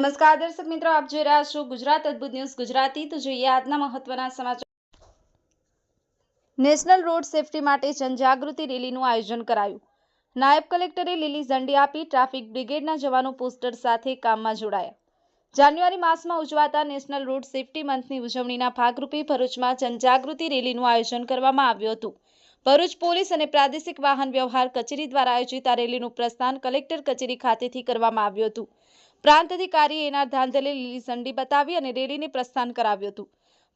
નમસ્કાર, દર્શક મિત્રો, આપ જોઈ રહ્યા છો ગુજરાત અદ્ભુત ન્યૂઝ ગુજરાતી. તો જોઈએ આજના મહત્વના સમાચાર. નેશનલ રોડ સેફટી માટે જનજાગૃતિ રેલીનું આયોજન કરાયું. નાયબ કલેક્ટરે લીલી ઝંડી આપી ટ્રાફિક બ્રિગેડના જવાનો પોસ્ટર સાથે કામમાં જોડાયા. જાન્યુઆરી માસમાં ઉજવાતા નેશનલ રોડ સેફટી મંથની ઉજવણીના ભાગરૂપે ભરૂચમાં જનજાગૃતિ રેલીનું આયોજન કરવામાં આવ્યું હતું. ભરૂચ પોલીસ અને પ્રાદેશિક વાહન વ્યવહાર કચેરી દ્વારા આયોજિત આ રેલીનું પ્રસ્થાન કલેક્ટર કચેરી ખાતેથી કરવામાં આવ્યું હતું. પ્રાંત અધિકારી એના ધાંધલે લીલી ઝંડી બતાવી અને રેલીને પ્રસ્થાન કરાવ્યું હતું.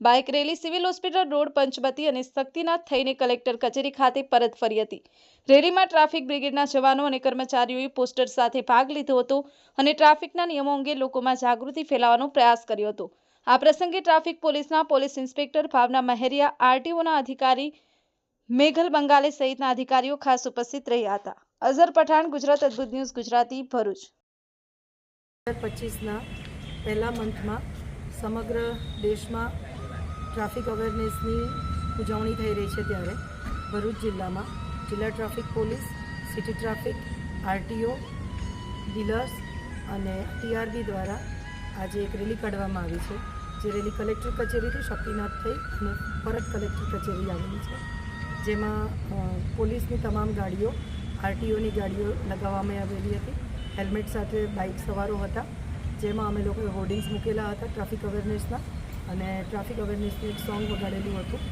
Bike rally civil hospital road Panchmati અને શક્તિનાથ થઈને કલેક્ટર કચેરી ખાતે પરત ફરી હતી. રેલીમાં ટ્રાફિક બ્રિગેડના જવાનો અને કર્મચારીઓએ પોસ્ટર સાથે ભાગ લીધો હતો અને ટ્રાફિકના નિયમો અંગે લોકોમાં જાગૃતિ ફેલાવવાનો પ્રયાસ કર્યો હતો. આ પ્રસંગે ટ્રાફિક પોલીસના પોલીસ ઇન્સ્પેક્ટર ભાવના મહેરિયા, આરટીઓના અધિકારી મેઘલ બંગાલે સહિતના અધિકારીઓ ખાસ ઉપસ્થિત રહ્યા હતા. અઝર પઠાણ, ગુજરાત અદ્ભુત ન્યૂઝ, ગુજરાતી ભરૂચ. હજાર પચીસના પહેલા મંથમાં સમગ્ર દેશમાં ટ્રાફિક અવેરનેસની ઉજવણી થઈ રહી છે ત્યારે ભરૂચ જિલ્લામાં. જિલ્લા traffic police, city traffic, RTO, dealers અને ટીઆરબી દ્વારા આજે એક રેલી કાઢવામાં આવી છે. જે રેલી કલેક્ટર કચેરીથી શક્તિનાથ થઈ અને પરત કલેક્ટર કચેરી આવેલી છે. જેમાં પોલીસની તમામ ગાડીઓ, આરટીઓની ગાડીઓ લગાવવામાં આવેલી હતી. હેલ્મેટ સાથે બાઇક સવારો હતા, જેમાં અમે લોકોએ હોર્ડિંગ્સ મૂકેલા હતા ટ્રાફિક અવેરનેસના અને ટ્રાફિક અવેરનેસનું એક સોંગ વગાડેલું હતું.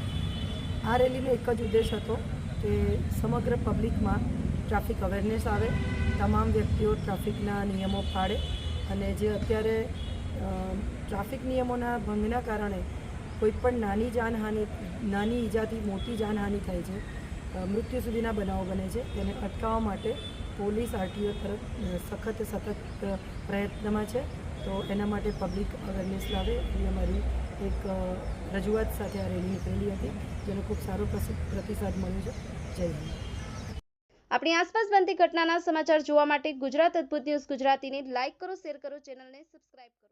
આ રેલીનો એક જ ઉદ્દેશ હતો કે સમગ્ર પબ્લિકમાં ટ્રાફિક અવેરનેસ આવે, તમામ વ્યક્તિઓ ટ્રાફિકના નિયમો પાળે અને જે અત્યારે ટ્રાફિક નિયમોના ભંગના કારણે કોઈપણ નાની જાનહાનિ, નાની ઈજાથી મોટી જાનહાનિ થાય છે મૃત્યુ સુધીના બનાવો બને છે, તેને અટકાવવા માટે પોલીસ આરટીઓ તરફ સખત સખત પ્રયત્નમાં છે. તો એના માટે પબ્લિક અવેરનેસ લાવે. એવી અમારી એક રજૂઆત સાથે આ રેલી નીકળેલી હતી. જેનો ખૂબ સારો પ્રતિસાદ મળ્યો છે. જય હિન્દ. આપણી આસપાસ બનતી ઘટનાના સમાચાર જોવા માટે ગુજરાત અદ્ભુત ન્યૂઝ ગુજરાતીને લાઇક કરો, શેર કરો, ચેનલને સબસ્ક્રાઇબ કરો.